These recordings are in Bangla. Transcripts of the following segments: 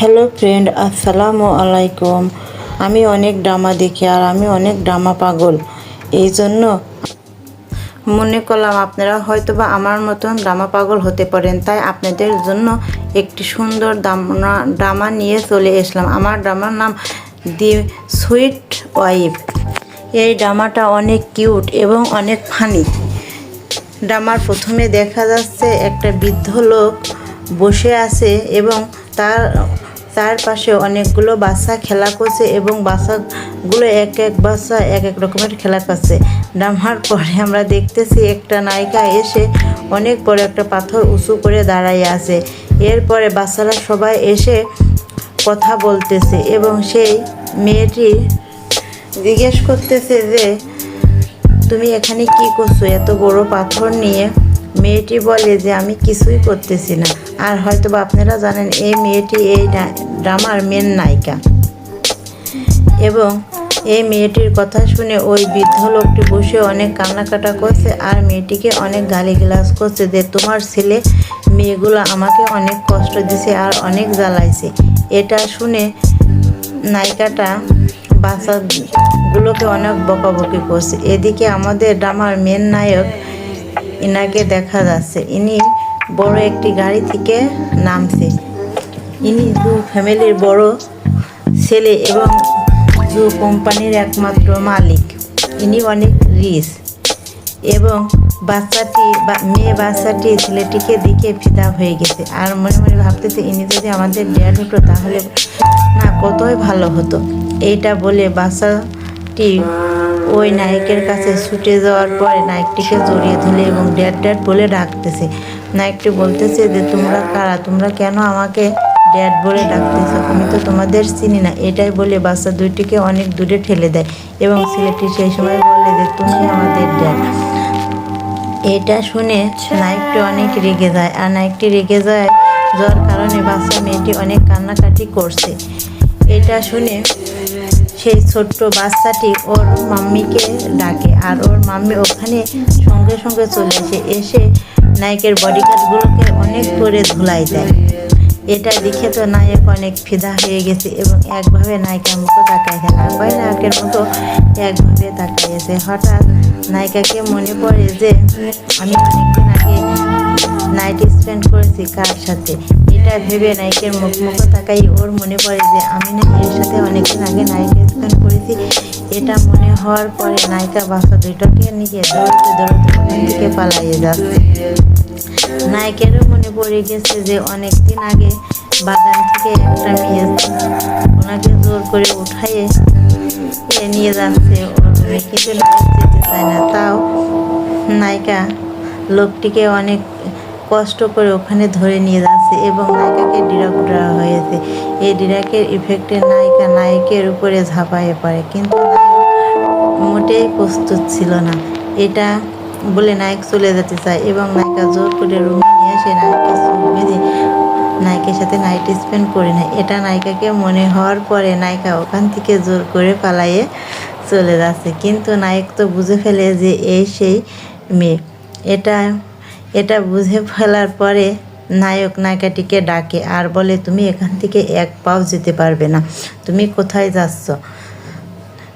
হ্যালো ফ্রেন্ড আসসালামু আলাইকুম আমি অনেক ড্রামা দেখি আর আমি অনেক ড্রামা পাগল। এই জন্য মনে করলাম আপনারা হয়তো বা আমার মতন ড্রামা পাগল হতে পারেন। তাই আপনাদের জন্য একটি সুন্দর ড্রামা নিয়ে চলে এসলাম। আমার ড্রামার নাম দি সুইট ওয়াইফ। এই ড্রামাটা অনেক কিউট এবং অনেক ফানি। ড্রামার প্রথমে দেখা যাচ্ছে একটা বৃদ্ধ লোক বসে আছে এবং তার তার পাশে অনেকগুলো বাচ্চা খেলা করছে এবং বাচ্চাগুলো এক এক বাচ্চা এক এক রকমের খেলা করছে। ড্রামার পরে আমরা দেখতেছি একটা নায়িকা এসে অনেক বড় একটা পাথর উঁচু করে দাঁড়ায় আছে। এরপরে বাচ্চারা সবাই এসে কথা বলতেছে এবং সেই মেয়েটি জিজ্ঞেস করতেছে যে, তুমি এখানে কি করছ? এত বড় পাথর নিয়ে মেয়েটি বলে যে, আমি কিছুই করতেছি না। আর হয়তো আপনারা জানেন, এই মেয়েটি এই ড্রামার মেন নায়িকা। এবং এই মেয়েটির কথা শুনে ওই বৃদ্ধ লোকটি বসে অনেক কান্নাকাটা করছে আর মেয়েটিকে অনেক গালি গালিগালাজ করছে যে, তোমার ছেলে মেয়েগুলো আমাকে অনেক কষ্ট দিছে আর অনেক জ্বালাইছে। এটা শুনে নায়িকাটা বাচ্চাগুলোকে অনেক বকাবকি করছে। এদিকে আমাদের ড্রামার মেন নায়ক ইনাকে দেখা যাচ্ছে। ইনি বড় একটি গাড়ি থেকে নামছে। ইনি দু ফ্যামিলির বড় ছেলে এবং জু কোম্পানির একমাত্র মালিক। ইনি অনেক রিস এবং বাচ্চাটি মেয়ে বাচ্চাটি ছেলেটিকে দিকে ফিদা হয়ে গেছে। আর মনে মনে ভাবতেছে, ইনি যদি আমাদের ড্যাড হতো তাহলে না কতই ভালো হতো। এইটা বলে বাচ্চাটি ওই নায়কের কাছে ছুটে যাওয়ার পরে নায়কটিকে জড়িয়ে ধরে এবং ড্যাড ড্যাড বলে ডাকতেছে। নায়কটি বলতেছে যে, তোমরা কারা? তোমরা কেন আমাকে ড্যাড বলে ডাকতেছো? আমি তো তোমাদের চিনি না। এটাই বলে বাচ্চা দুইটিকে অনেক দূরে ঠেলে দেয় এবং ছেলেটি সেই সময় বলে যে, তুমি আমাদের ড্যাড। এটা শুনে নায়কটি অনেক রেগে যায় আর নায়কটি রেগে যায় যাওয়ার কারণে বাচ্চা মেয়েটি অনেক কান্নাকাটি করছে। এটা শুনে সেই ছোট্ট বাচ্চাটি ওর মাম্মিকে ডাকে আর ওর মাম্মি ওখানে সঙ্গে সঙ্গে চলে আসে। এসে নায়কের বডিগার্ডগুলোকে অনেক করে ধুলাই দেয়। এটা দেখে তো নায়ক অনেক ফিদা হয়ে গেছে এবং একভাবে নায়িকার মতো তাকাইছে আরবাই নায়কের মতো একভাবে তাকাইছে হঠাৎ নায়িকাকে মনে পড়ে যে, আমি অনেকদিন নাইট স্পেন্ড করেছি কার সাথে? এটা ভেবে নায়কের মুখ মুখো তাকাই ওর মনে পড়ে যে আমি না এর সাথে অনেকদিন আগে নাইট স্পেন্ড করেছি এটা মনে হওয়ার পরে নায়িকা বাচ্চা দুইটাকে নিয়ে দৌড়তে দৌড়তে ওখান থেকে পালাইয়ে যাচ্ছে। নায়কেরও মনে পড়ে গেছে যে অনেক দিন আগে বাগান থেকে একটা মেয়ে ওনাকে জোর করে উঠাইয়ে নিয়ে যাচ্ছে। ওর নায়ক যেতে চায় না, তাও নায়িকা লোকটিকে অনেক কষ্ট করে ওখানে ধরে নিয়ে যাচ্ছে এবং নায়িকাকে ডিরাক দেওয়া হয়েছে। এই ডিরাকের ইফেক্টে নায়িকা নায়কের উপরে ঝাঁপায়ে পড়ে, কিন্তু মোটেই প্রস্তুত ছিল না। এটা বলে নায়ক চলে যেতে চায় এবং নায়িকা জোর করে রুমে নিয়ে এসে নায়ককে চোখ বেঁধে নায়কের সাথে নাইট স্পেন্ড করে নেয়। এটা নায়িকাকে মনে হওয়ার পরে নায়িকা ওখান থেকে জোর করে পালাইয়ে চলে যাচ্ছে। কিন্তু নায়ক তো বুঝে ফেলে যে এই সেই মেয়ে। এটা এটা বুঝে ফেলার পরে নায়ক নায়িকাটিকে ডাকে, আর বলে, তুমি এখান থেকে এক পাও যেতে পারবে না। তুমি কোথায় যাচ্ছ?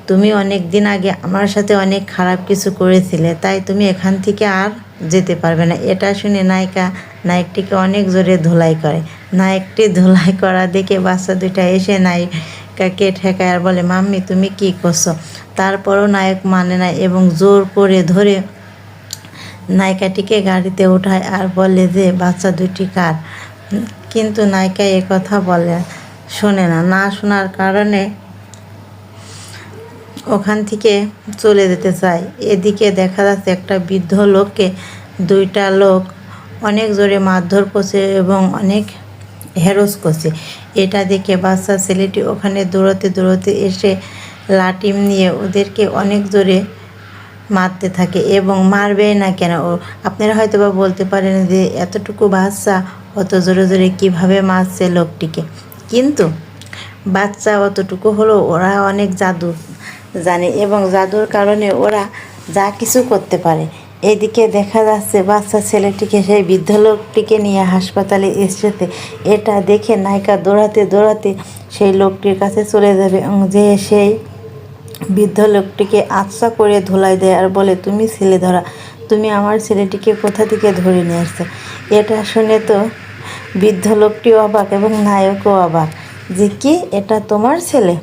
তুমি অনেক দিন আগে আমার সাথে অনেক খারাপ কিছু করেছিলে, তাই তুমি এখান থেকে আর যেতে পারবে না। এটা শুনে নায়িকা, নায়কটিকে অনেক জোরে ধুলাই করে। নায়কটি ধুলাই করা দেখে বাচ্চা দুইটা এসে নায়িকাকে ঠেকায় আর বলে, মাম্মি, তুমি কি করছ? তারপরও নায়ক মানে না এবং জোর করে ধরে নায়িকাটিকে গাড়িতে ওঠায় আর বলে যে, বাচ্চা দুটি কার? কিন্তু নায়িকা কথা বলে, শোনে না। না শোনার কারণে ওখান থেকে চলে যেতে চায়। এদিকে দেখা যাচ্ছে একটা বৃদ্ধ লোককে দুইটা লোক অনেক জোরে মারধর করছে এবং অনেক হেরস করছে। এটা দেখে বাচ্চা ছেলেটি ওখানে দৌড়তে দৌড়তে এসে লাটিম নিয়ে ওদেরকে অনেক জোরে মারতে থাকে এবং মারবে না কেন? ও, আপনারা হয়তো বা বলতে পারেন যে এতটুকু বাচ্চা অত জোরে জোরে কীভাবে মারছে লোকটিকে। কিন্তু বাচ্চা অতটুকু হলো ওরা অনেক জাদু জানে এবং জাদুর কারণে ওরা যা কিছু করতে পারে। এদিকে দেখা যাচ্ছে বাচ্চা ছেলেটিকে সেই বৃদ্ধ লোকটিকে নিয়ে হাসপাতালে এসেছে। এটা দেখে নায়িকা দৌড়াতে দৌড়াতে সেই লোকটির কাছে চলে যাবে যে সেই বৃদ্ধ লোকটিকে আচ্ছা করে ধুলাই দেয় আর বলে, তুমি ছেলে ধরা, তুমি আমার ছেলেটিকে কোথা থেকে ধরে নিয়ে আসছো? এটা শুনে তো বৃদ্ধ লোকটিও অবাক এবং নায়কও অবাক। যে কি? এটা তোমার ছেলে?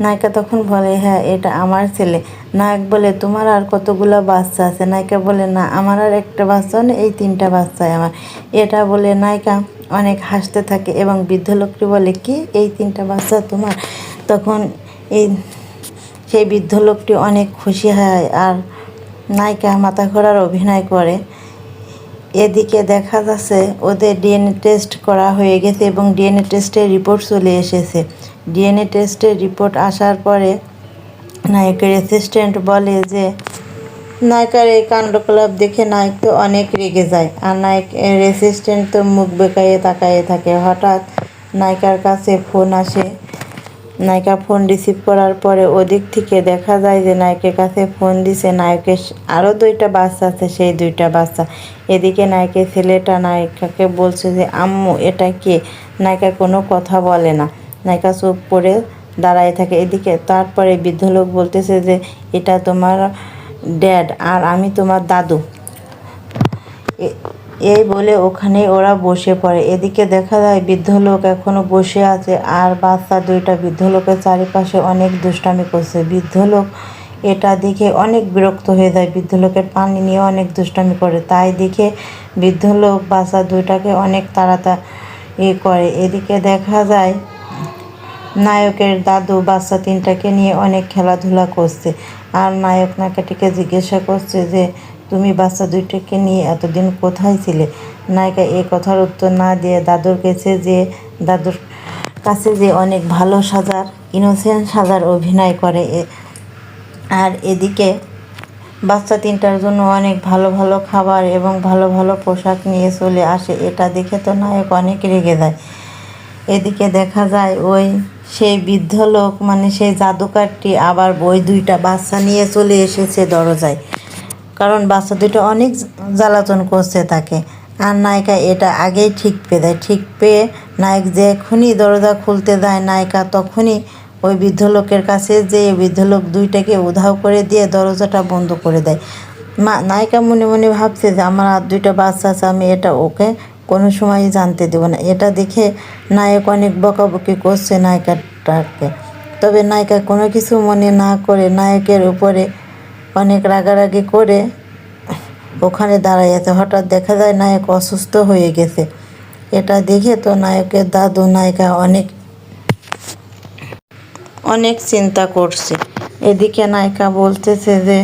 নায়িকা তখন বলে হ্যাঁ এটা আমার ছেলে। নায়ক বলে, তোমার আর কতগুলো বাচ্চা আছে? নায়িকা বলে, না, আমার আর একটা বাচ্চা নেই, এই তিনটা বাচ্চাই আমার। এটা বলে নায়িকা অনেক হাসতে থাকে এবং বৃদ্ধ লোকটি বলে, কি? এই তিনটা বাচ্চা তোমার? তখন এই সেই বৃদ্ধ লোকটি অনেক খুশি হয় আর নায়িকা মাথা ঘোরার অভিনয় করে। এদিকে দেখা যাচ্ছে ওদের ডিএনএ টেস্ট করা হয়ে গেছে এবং ডিএনএ টেস্টের রিপোর্ট চলে এসেছে। ডিএনএ টেস্টের রিপোর্ট আসার পরে নায়কের অ্যাসিস্ট্যান্ট বলে যে, নায়িকার এই কাণ্ডকলাপ দেখে নায়ক তো অনেক রেগে যায় আর নায়কের অ্যাসিস্ট্যান্ট তো মুখ বেঁকাইয়ে তাকাইয়ে থাকে। হঠাৎ নায়িকার কাছে ফোন আসে নায়িকা ফোন রিসিভ করার পরে ওদিক থেকে দেখা যায় যে নায়কের কাছে ফোন দিছে, নায়কের আরও দুইটা বাচ্চা আছে, সেই দুইটা বাচ্চা। এদিকে নায়কের ছেলেটা নায়িকাকে বলছে যে, আম্মু, এটা কে? নায়িকা কোনো কথা বলে না। নায়িকা চুপ করে দাঁড়ায় থাকে। এদিকে তারপরে বৃদ্ধ লোক বলতেছে যে, এটা তোমার ড্যাড আর আমি তোমার দাদু। এই বলে ওখানে ওরা বসে পড়ে। এদিকে দেখা যায় বৃদ্ধ লোক এখনও বসে আছে আর বাচ্চা দুইটা। বৃদ্ধ লোকের চারিপাশে অনেক দুষ্টামি করছে। বৃদ্ধ লোক এটা দেখে অনেক বিরক্ত হয়ে যায়। বৃদ্ধ লোকের পানি নিয়ে অনেক দুষ্টামি করে। তাই দেখে বৃদ্ধ লোক বাচ্চা দুইটাকে অনেক তাড়াতাড়ি করে। এদিকে দেখা যায় নায়কের দাদু বাচ্চা তিনটাকে নিয়ে অনেক খেলাধুলা করছে। আর নায়ক নাকাটিকে জিজ্ঞাসা করছে যে তুমি বাচ্চা দুইটাকে নিয়ে এতদিন কোথায় ছিলে? নায়িকা এই কথার উত্তর না দিয়ে দাদুর কাছে যে, দাদুর কাছে যে অনেক ভালো সাজার ইনোসেন্ট সাজার অভিনয় করে এ- আর এদিকে বাচ্চা তিনটার জন্য অনেক ভালো ভালো খাবার এবং ভালো ভালো পোশাক নিয়ে চলে আসে, এটা দেখে তো নায়ক অনেক রেগে যায়। এদিকে দেখা যায় ওই সেই বৃদ্ধ লোক মানে সেই জাদুকারটি আবার বই দুইটা বাচ্চা নিয়ে চলে এসেছে দরজায়। কারণ বাচ্চা দুটো অনেক জ্বালাতন করছে তাকে। আর নায়িকা এটা আগেই ঠিক পেয়ে দেয়। ঠিক পেয়ে নায়ক যখনই দরজা খুলতে দেয় নায়িকা, তখনই ওই বৃদ্ধ লোকের কাছে যে বৃদ্ধ লোক দুইটাকে উধাও করে দিয়ে দরজাটা বন্ধ করে দেয়। মা, নায়িকা মনে মনে ভাবছে যে আমার আর দুইটা বাচ্চা আছে, আমি এটা ওকে কোনো সময়ই জানতে দেবো না। এটা দেখে নায়ক অনেক বকাবকি করছে নায়িকাটাকে। তবে নায়িকা কোনো কিছু মনে না করে নায়কের উপরে অনেক রাগারাগি করে ওখানে দাঁড়ায় আছে। হঠাৎ দেখা যায় নায়ক অসুস্থ হয়ে গেছে। এটা দেখে তো নায়কের দাদু নায়িকা অনেক অনেক চিন্তা করছে। এদিকে নায়িকা বলতেছে যে,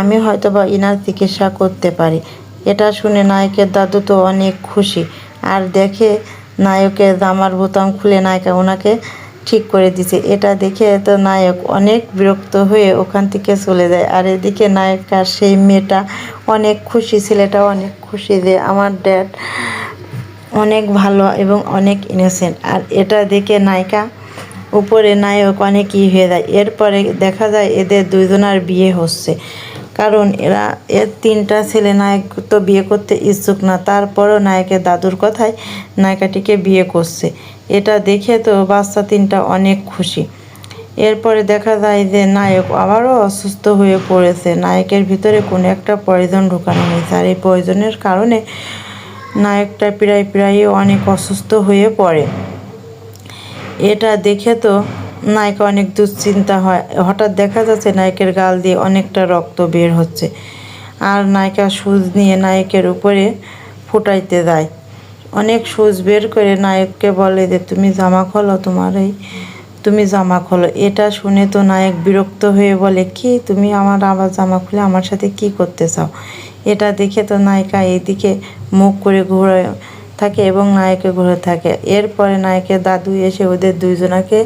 আমি হয়তো বা ইনার চিকিৎসা করতে পারি। এটা শুনে নায়কের দাদু তো অনেক খুশি। আর দেখে নায়কের জামার বোতাম খুলে নায়িকা ওনাকে ঠিক করে দিছে। এটা দেখে তো নায়ক অনেক বিরক্ত হয়ে ওখান থেকে চলে যায়। আর এদিকে নায়িকার সেই মেয়েটা অনেক খুশি, ছেলেটা অনেক খুশি যে আমার ড্যাড অনেক ভালো এবং অনেক ইনোসেন্ট আর এটা দেখে নায়িকা, উপরে নায়ক অনেক ই হয়ে যায়। এরপরে দেখা যায় এদের দুজনার বিয়ে হচ্ছে। কারণ এরা এর তিনটা ছেলে নায়ক তো বিয়ে করতে ইচ্ছুক না। তারপরও নায়কের দাদুর কথায় নায়িকাটিকে বিয়ে করছে। এটা দেখে তো বাচ্চা তিনটা অনেক খুশি। এরপরে দেখা যায় যে নায়ক আবারও অসুস্থ হয়ে পড়েছে। নায়কের ভিতরে কোনো একটা পয়জন ঢুকানো হয়েছে আর এই পয়জনের কারণে নায়কটা প্রায় প্রায় অনেক অসুস্থ হয়ে পড়ে। এটা দেখে তো নায়িকা অনেক দুশ্চিন্তা হয়। হঠাৎ দেখা যাচ্ছে নায়কের গাল দিয়ে অনেকটা রক্ত বের হচ্ছে। আর নায়িকা সুচ নিয়ে নায়কের উপরে ফুটাইতে যায়। অনেক সুচ বের করে নায়ককে বলে যে, তুমি জামা খোলো তোমার এই, তুমি জামা খোলো। এটা শুনে তো নায়ক বিরক্ত হয়ে বলে, কি তুমি আমার আবার জামা খুলে আমার সাথে কি করতে চাও? এটা দেখে তো নায়িকা এদিকে মুখ করে ঘুরে থাকে এবং নায়কে ঘুরে থাকে। এরপরে নায়কের দাদু এসে ওদের দুইজনাকে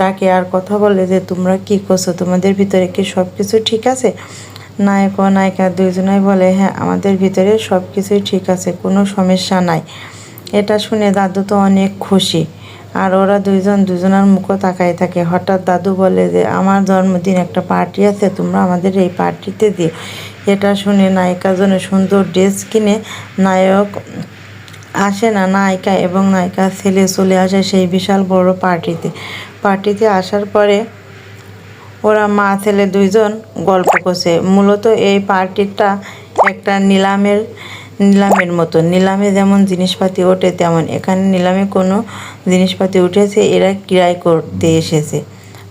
ডাকে আর কথা বলে যে, তোমরা কি করছ? তোমাদের ভিতরে কি সব কিছু ঠিক আছে? নায়ক ও নায়িকা দুইজনাই বলে হ্যাঁ আমাদের ভিতরে সব কিছুই ঠিক আছে, কোনো সমস্যা নাই। এটা শুনে দাদু তো অনেক খুশি। আর ওরা দুইজন দুজনের মুখও তাকাই থাকে। হঠাৎ দাদু বলে যে, আমার জন্মদিন একটা পার্টি আছে, তোমরা আমাদের এই পার্টিতে দিও। এটা শুনে নায়িকা জন্য সুন্দর ড্রেস কিনে নায়ক আসে না, নায়িকা এবং নায়িকা ছেলে চলে আসে সেই বিশাল বড় পার্টিতে। পার্টিতে আসার পরে ওরা মা, ছেলে দুইজন গল্প করছে। মূলত এই পার্টিটা একটা নিলামের নিলামের মতো। নিলামে যেমন জিনিসপাতি ওঠে তেমন। এখানে নিলামে কোনো জিনিসপাতি উঠেছে, এরা ক্রয় করতে এসেছে।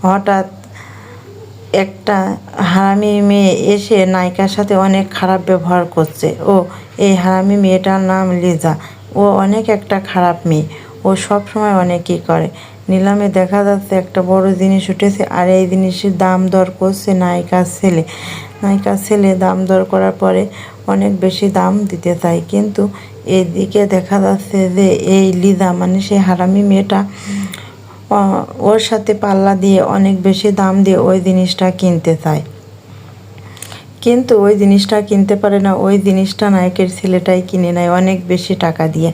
হঠাৎ একটা হারামি মেয়ে এসে নায়িকার সাথে অনেক খারাপ ব্যবহার করছে। ও, এই হারামি মেয়েটার নাম লিজা। ও অনেক একটা খারাপ মেয়ে। ও সব সময় অনেকই করে। নিলামে দেখা যাচ্ছে একটা বড় জিনিস উঠেছে, আর এই জিনিসের দাম দর করছে নায়িকার ছেলে। নায়িকার ছেলে দাম দর করার পরে অনেক বেশি দাম দিতে চায়। কিন্তু এদিকে দেখা যাচ্ছে যে এই লিজা মানে সেই হারামি মেয়েটা ওর সাথে পাল্লা দিয়ে অনেক বেশি দাম দিয়ে ওই জিনিসটা কিনতে চায়। কিন্তু ওই জিনিসটা কিনতে পারে না। ওই জিনিসটা নায়কের ছেলেটাই কিনে নেয় অনেক বেশি টাকা দিয়ে।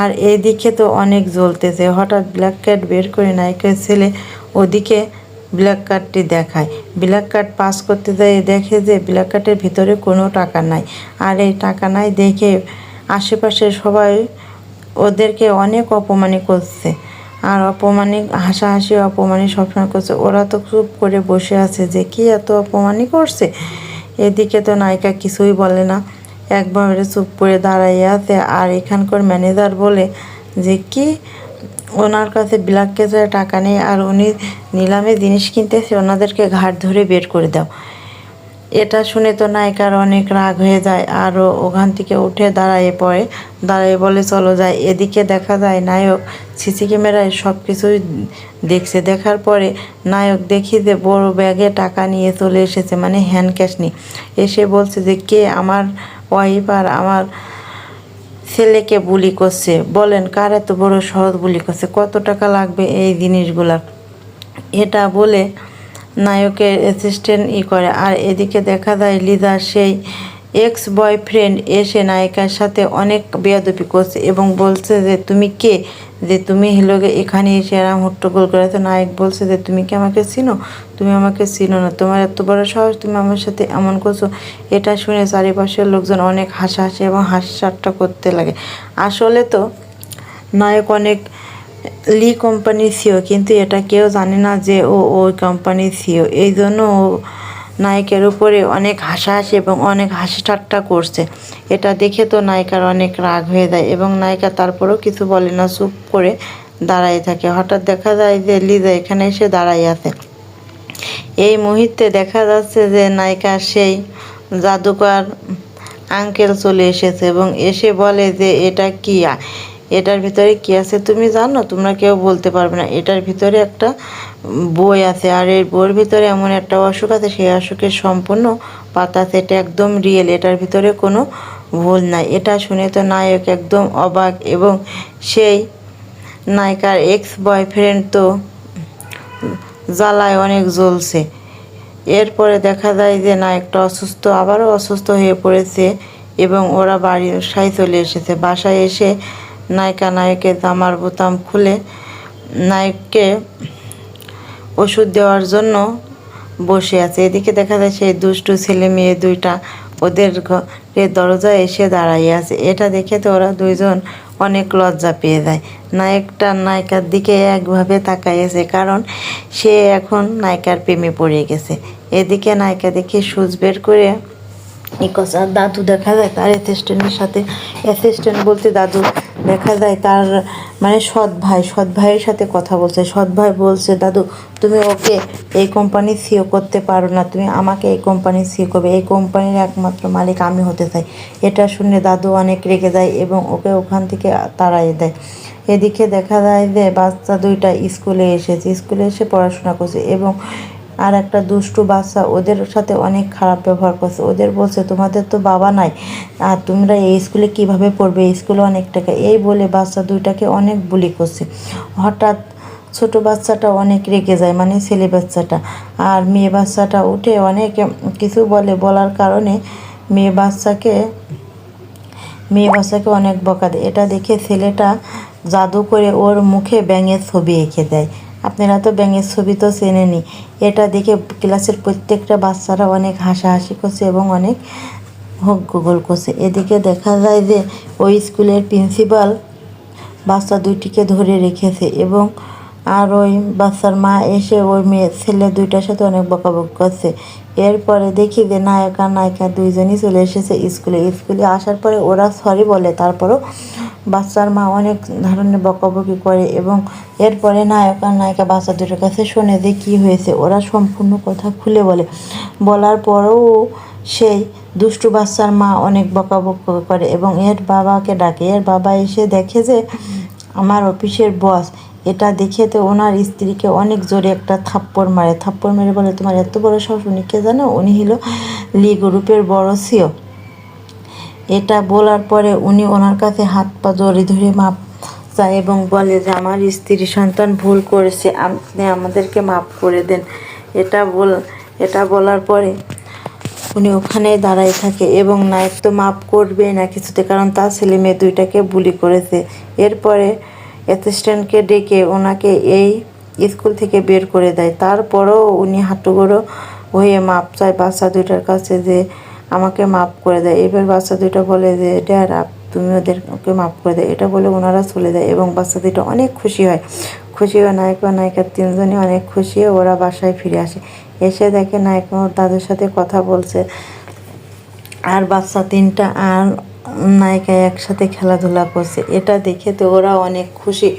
আর এইদিকে তো অনেক জ্বলতেছে। হঠাৎ ব্ল্যাক কার্ড বের করে নায়কের ছেলে ওদিকে ব্ল্যাক কার্ডটি দেখায়। ব্ল্যাক কার্ড পাস করতে যায়, দেখে যে ব্ল্যাক কার্ডের ভিতরে কোনো টাকা নাই। আর এই টাকা নাই দেখে আশেপাশে সবাই ওদেরকে অনেক অপমানি করছে। আর অপমানি হাসাহাসি অপমানি সবসময় করছে। ওরা তো চুপ করে বসে আছে যে কি এত অপমানি করছে? এদিকে তো নায়িকা কিছুই বলে না। একবারে চুপ করে দাঁড়াইয়ে আছে, আর এখানকার ম্যানেজার বলে যে, কি? ওনার কাছে ব্ল্যাক কেসের টাকা নেই, আর উনি নিলামে জিনিস কিনতেছে, ওনাদেরকে ঘাট ধরে বের করে দাও। এটা শুনে তো নায়িকার অনেক রাগ হয়ে যায়, আরও ওখান থেকে উঠে দাঁড়ায় পড়ে। দাঁড়ায় বলে, চলো যায় এদিকে দেখা যায় নায়ক সিসি ক্যামেরায় সব কিছুই দেখছে। দেখার পরে নায়ক দেখি যে বড় ব্যাগে টাকা নিয়ে চলে এসেছে মানে হ্যান্ড ক্যাশ নিয়ে। এসে বলছে যে, কে আমার ওয়াইফ আর আমার ছেলেকে বুলি করছে? বলেন, কার এত বড় সহজ বুলি করছে? কত টাকা লাগবে এই জিনিসগুলার? এটা বলে নায়কের অ্যাসিস্ট্যান্ট ই করে। আর এদিকে দেখা যায় লিজা সেই এক্স বয়ফ্রেন্ড এসে নায়িকার সাথে অনেক বেয়াদপি করছে এবং বলছে যে, তুমি কে? যে, তুমি হিলোকে এখানে এসে এরম হট্টগোল করে। তো নায়ক বলছে যে, তুমি কি আমাকে চিনো? তুমি আমাকে চিনো না। তোমার এত বড় সাহস, তুমি আমার সাথে এমন করছ? এটা শুনে চারিপাশের লোকজন অনেক হাসাহাসি এবং হাসি করতে লাগে। আসলে তো নায়ক অনেক লি কোম্পানির সিও কিন্তু এটা কেউ জানে না যে ও ওই কোম্পানির সিও এই জন্য ও নায়কের উপরে অনেক হাসাহাসি এবং অনেক হাসি ঠাট্টা করছে। এটা দেখে তো নায়িকার অনেক রাগ হয়ে যায় এবং নায়িকা তারপরেও কিছু বলে না, চুপ করে দাঁড়ায় থাকে। হঠাৎ দেখা যায় যে লিজা এখানে এসে দাঁড়াই আছে। এই মুহূর্তে দেখা যাচ্ছে যে নায়িকা সেই জাদুকর আঙ্কেল চলে এসেছে এবং এসে বলে যে, এটা কি? এটার ভিতরে কি আছে তুমি জানো? তোমরা কেউ বলতে পারবে না। এটার ভিতরে একটা বই আছে আর এই বইয়ের ভিতরে এমন একটা অসুখ আছে, সেই অসুখের সম্পূর্ণ পাতা এটা একদম রিয়েল এটার ভিতরে কোনো ভুল নাই। এটা শুনে তো নায়ক একদম অবাক এবং সেই নায়িকার এক্স বয়ফ্রেন্ড তো জ্বালায় অনেক জ্বলছে। এরপরে দেখা যায় যে নায়কটা অসুস্থ, আবারও অসুস্থ হয়ে পড়েছে এবং ওরা বাড়ির বাসায় চলে এসেছে। বাসায় এসে নায়িকা নায়কের জামার বোতাম খুলে নায়ককে ওষুধ দেওয়ার জন্য বসে আছে। এদিকে দেখা যায় সেই দুষ্টু ছেলে মেয়ে দুইটা ওদের ঘরের দরজায় এসে দাঁড়াইয়ে আছে। এটা দেখে তো ওরা দুইজন অনেক লজ্জা পেয়ে যায়। নায়কটা নায়িকার দিকে একভাবে তাকাইয়েছে কারণ সে এখন নায়িকার প্রেমে পড়ে গেছে। এদিকে নায়িকা দেখে সুচ বের করে নিকস দাদু দেখা যায় তার অ্যাসিস্ট্যান্টের সাথে। অ্যাসিস্ট্যান্ট বলতে, দাদু দেখা যায় তার মানে সৎ ভাই, সৎ ভাইয়ের সাথে কথা বলছে। সৎ ভাই বলছে, দাদু, তুমি ওকে এই কোম্পানির সিও করতে পারো না। তুমি আমাকে এই কোম্পানির সিও করবে। এই কোম্পানির একমাত্র মালিক আমি হতে চাই। এটা শুনে দাদু অনেক রেগে যায় এবং ওকে ওখান থেকে তাড়াই দেয়। এদিকে দেখা যায় যে বাচ্চা দুইটা স্কুলে এসেছে। স্কুলে এসে পড়াশোনা করছে এবং আর একটা দুষ্টু বাচ্চা, ওদের সাথে অনেক খারাপ ব্যবহার করছে। ওদের বলছে, তোমাদের তো বাবা নাই, আর তোমরা এই স্কুলে কীভাবে পড়বে? এই স্কুলে অনেক টাকা। এই বলে বাচ্চা দুইটাকে অনেক বুলি করছে। হঠাৎ ছোট বাচ্চাটা অনেক রেগে যায় মানে ছেলে বাচ্চাটা। আর মেয়ে বাচ্চাটা উঠে অনেক কিছু বলে, বলার কারণে মেয়ে বাচ্চাকে মেয়ে বাচ্চাকে অনেক বকা দেয়। এটা দেখে ছেলেটা জাদু করে ওর মুখে ব্যাঙের ছবি এঁকে দেয়। আপনারা তো ব্যাঙের ছবি তো চেনেনি এটা দেখে ক্লাসের প্রত্যেকটা বাচ্চারা অনেক হাসাহাসি করছে এবং অনেক হোক গুগল করছে। এদিকে দেখা যায় যে ওই স্কুলের প্রিন্সিপাল বাচ্চা দুইটিকে ধরে রেখেছে এবং আর ওই বাচ্চার মা এসে ওই মেয়ে, ছেলে দুইটার সাথে অনেক বকাবক করছে। এরপরে দেখি যে নায়ক, নায়িকা দুইজনই চলে এসেছে স্কুলে। স্কুলে আসার পরে ওরা সরি বলে, তারপরও বাচ্চার মা অনেক ধরনের বকাবকি করে এবং এরপরে নায়ক আর নায়িকা বাচ্চা দুটোর কাছে শোনে যে কী হয়েছে, ওরা সম্পূর্ণ কথা খুলে বলে। বলার পরেও সেই দুষ্টু বাচ্চার মা অনেক বকাবক করে এবং এর বাবাকে ডাকে। এর বাবা এসে দেখে যে, আমার অফিসের বস, এটা দেখে তো ওনার স্ত্রীকে অনেক জোরে একটা থাপ্পড় মারে। থাপ্পড় মেরে বলে, তোমার এত বড় উনি কে জানো? উনি হলো লি গ্রুপের বড় সিও। এটা বলার পরে উনি ওনার কাছে হাত পা জড়ি ধরে মাপ চায় এবং বলে যে, আমার স্ত্রী সন্তান ভুল করেছে, আপনি আমাদেরকে মাফ করে দেন। এটা বল, এটা বলার পরে উনি ওখানে দাঁড়ায় থাকে এবং নায়ক তো মাপ করবে না কিছুতে, কারণ তার ছেলে মেয়ে দুইটাকে বুলি করেছে। এরপরে অ্যাসিস্ট্যান্টকে ডেকে ওনাকে এই স্কুল থেকে বের করে দেয়। তারপরও উনি হাঁটুগোড়ো হয়ে মাপ চায় বাচ্চা দুইটার কাছে যে আমাকে মাপ করে দেয়। এবার বাচ্চা দুইটা বলে যে, ড্যাড তুমি ওদেরকে মাপ করে দেয়। এটা বলে ওনারা চলে যায় এবং বাচ্চা দুইটা অনেক খুশি হয়। খুশি হয়ে নায়ক ও নায়িকা তিনজনই অনেক খুশি হয়ে ওরা বাসায় ফিরে আসে। এসে দেখে নায়ক ওর দাদুর সাথে কথা বলছে। আর বাচ্চা তিনটা আর নায়িকা একসাথে খেলাধুলা করছে। এটা দেখে তো ওরা অনেক খুশি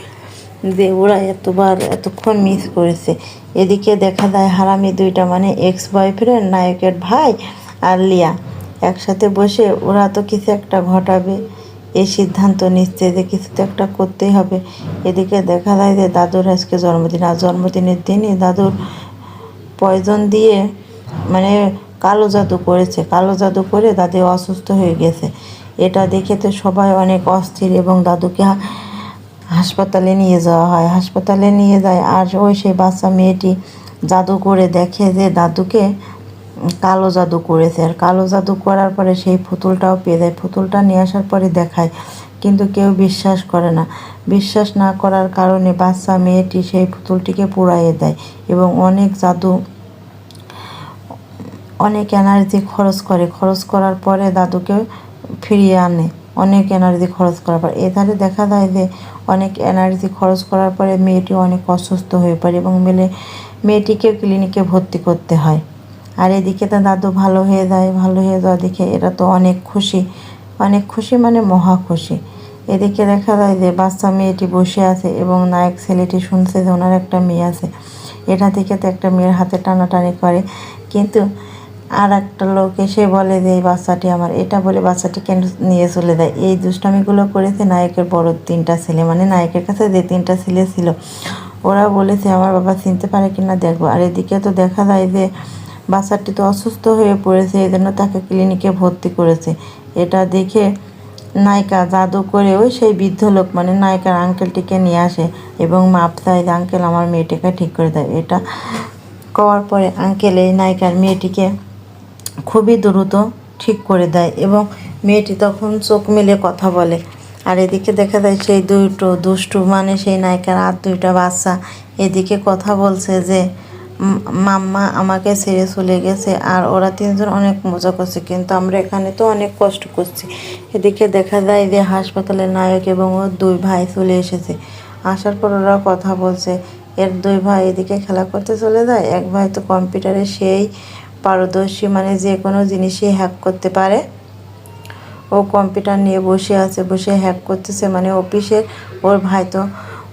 যে ওরা এতবার, এতক্ষণ মিস করেছে। এদিকে দেখা যায় হারামি দুইটা মানে এক্স বয়ফ্রেন্ড নায়কের ভাই আর লিয়া, একসাথে বসে ওরা তো কিছু একটা ঘটাবে। এই সিদ্ধান্ত নিচ্ছে যে কিছু তো একটা করতেই হবে। এদিকে দেখা যায় যে দাদুর আজকে জন্মদিন, আর জন্মদিনের দিনই দাদুর পয়জন দিয়ে মানে কালো জাদু করেছে। কালো জাদু করে দাদি অসুস্থ হয়ে গেছে। এটা দেখে তো সবাই অনেক অস্থির এবং দাদুকে হাসপাতালে নিয়ে যাওয়া হয়। হাসপাতালে নিয়ে যায় আর ওই সেই বাচ্চা মেয়েটি জাদু করে দেখে যে দাদুকে কালো জাদু করেছে। আর কালো জাদু করার পরে সেই পুতুলটাও পেয়ে যায়। পুতুলটা নিয়ে আসার পরে দেখায়, কিন্তু কেউ বিশ্বাস করে না। বিশ্বাস না করার কারণে বাচ্চা মেয়েটি সেই পুতুলটিকে পুড়াইয়ে দেয় এবং অনেক জাদু, অনেক এনার্জি খরচ করে। খরচ করার পরে দাদুকে ফিরিয়ে আনে। অনেক এনার্জি খরচ করার পর। এধারে দেখা যায় যে অনেক এনার্জি খরচ করার পরে মেয়েটি অনেক অসুস্থ হয়ে পড়ে এবং মেলে মেয়েটিকে ক্লিনিকে ভর্তি করতে হয়। আর এদিকে তো দাদু ভালো হয়ে যায়, ভালো হয়ে যাওয়া দেখে এরা তো অনেক খুশি। অনেক খুশি মানে মহা খুশি। এদিকে দেখা যায় যে বাচ্চা মেয়েটি বসে আছে এবং নায়ক ছেলেটি শুনছে যে ওনার একটা মেয়ে আছে। এটা থেকে তো একটা মেয়ের হাতে টানাটানি করে। কিন্তু আর একটা লোক এসে বলে যে, এই বাচ্চাটি আমার। এটা বলে বাচ্চাটিকে নিয়ে চলে যায়। এই দুষ্টামিগুলো করেছে নায়কের বড় তিনটা ছেলে। মানে নায়কের কাছে যে তিনটা ছেলে ছিল, ওরা বলেছে, আমার বাবা চিনতে পারে কিনা দেখব। আর এদিকে তো দেখা যায় যে বাচ্চাটি তো অসুস্থ হয়ে পড়েছে এই জন্য তাকে ক্লিনিকে ভর্তি করেছে। এটা দেখে নায়িকা জাদু করেও সেই বৃদ্ধ লোক মানে নায়িকার আঙ্কেলটিকে নিয়ে আসে এবং মাপ চায় যে আঙ্কেল আমার মেয়েটিকে ঠিক করে দেয় এটা করার পরে আঙ্কেল এই নায়িকার মেয়েটিকে খুবই দ্রুত ঠিক করে দেয় এবং মেয়েটি তখন চোখ মেলে কথা বলে। আর এদিকে দেখা যায় সেই দুটো দুষ্টু মানে সেই নায়িকার আর দুইটা বাচ্চা এদিকে কথা বলছে যে "উম, মাম্মা আমাকে ছেড়ে চলে গেছে আর ওরা তিনজন অনেক মজা করছে। কিন্তু আমরা এখানে তো অনেক কষ্ট করছি। এদিকে দেখা যায় যে হাসপাতালের নায়ক এবং ওর দুই ভাই চলে এসেছে। আসার পর ওরা কথা বলছে, এর দুই ভাই এদিকে খেলা করতে চলে যায়? এক ভাই তো কম্পিউটারে সেই পারদর্শী মানে যে কোনো জিনিসই হ্যাক করতে পারে। ও কম্পিউটার নিয়ে বসে আছে, বসে হ্যাক করতেছে মানে অফিসের ওর ভাই তো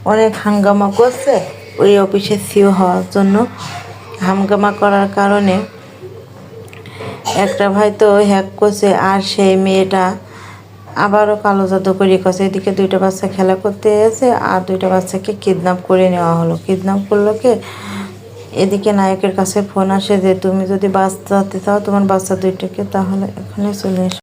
অনেক হাঙ্গামা করছে। ওই অফিসের সিও হওয়ার জন্য হামগামা করার কারণে একটা ভাই তো হ্যাক করছে আর সেই মেয়েটা আবারও কালো জাদু করে করছে এদিকে দুইটা বাচ্চা খেলা করতে এসে আর দুইটা বাচ্চাকে কিডন্যাপ করে নেওয়া হলো। কিডন্যাপ করল কে? এদিকে নায়কের কাছে ফোন আসে যে, তুমি যদি বাঁচাতে চাও তোমার বাচ্চা দুইটাকে, তাহলে এখানে চলে এসো।